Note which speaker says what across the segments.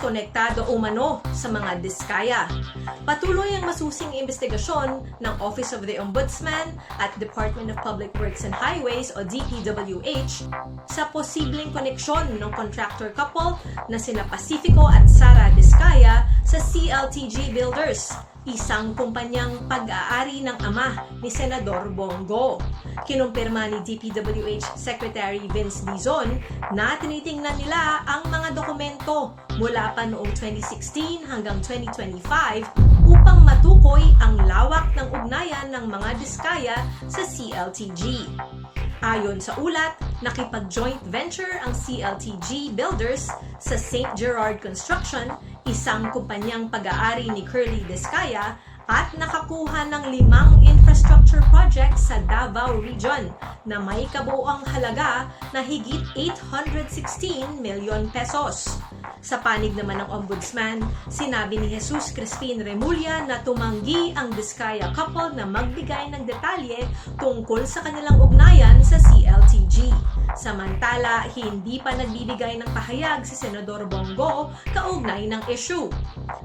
Speaker 1: konektado umano sa mga diskaya. Patuloy ang masusing investigasyon ng Office of the Ombudsman at Department of Public Works and Highways o DPWH sa posibleng koneksyon ng contractor couple na sina Pacifico at Sara sa CLTG Builders, isang kumpanyang pag-aari ng ama ni Senador Bongo. Kinumpirma ni DPWH Secretary Vince Dizon na tinitingnan nila ang mga dokumento mula pa noong 2016 hanggang 2025 upang matukoy ang lawak ng ugnayan ng mga diskaya sa CLTG. Ayon sa ulat, nakipag-joint venture ang CLTG Builders sa St. Gerard Construction, isang kumpanyang pag-aari ni Curly Descaya at nakakuha ng limang infrastructure projects sa Davao Region na may kabuuang halaga na higit 816 milyon pesos. Sa panig naman ng Ombudsman, sinabi ni Jesus Crispin Remulla na tumanggi ang Diskaya couple na magbigay ng detalye tungkol sa kanilang ugnayan sa CLTG. Samantala, hindi pa nagbibigay ng pahayag si Senador Bongo kaugnay ng issue.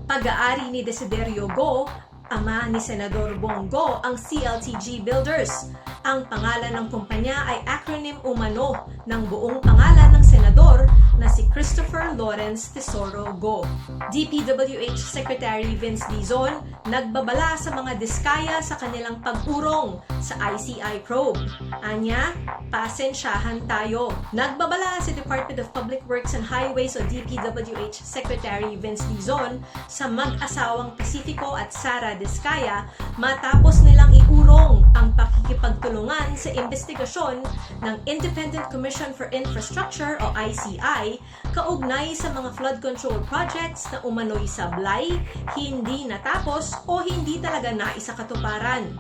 Speaker 1: Pag-aari ni Desiderio Go, ama ni Senador Bongo, ang CLTG Builders. Ang pangalan ng kumpanya ay acronym umano ng buong pangalan ng senador na si Christopher Lawrence Tesoro Go. DPWH Secretary Vince Dizon nagbabala sa mga diskaya sa kanilang pag-urong sa ICI probe. Anya, pasensyahan tayo. Nagbabala si Department of Public Works and Highways o DPWH Secretary Vince Dizon sa mag-asawang Pacifico at Sara Diskaya matapos nilang pakikipagtulungan sa investigasyon ng Independent Commission for Infrastructure o ICI kaugnay sa mga flood control projects na umano'y sablay, hindi natapos o hindi talaga naisakatuparan.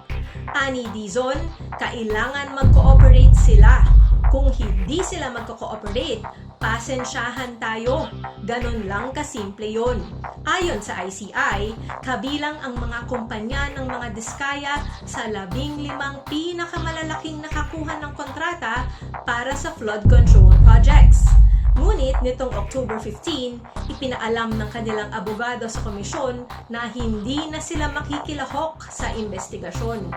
Speaker 1: Ani Dizon, kailangan mag-cooperate sila. Kung hindi sila magko-cooperate, pasensyahan tayo. Ganon lang kasimple yon. Ayon sa ICI, kabilang ang mga kumpanya ng mga diskaya sa labing limang pinakamalalaking nakakuha ng kontrata para sa flood control projects. Ngunit nitong October 15, ipinaalam ng kanilang abogado sa komisyon na hindi na sila makikilahok sa investigasyon.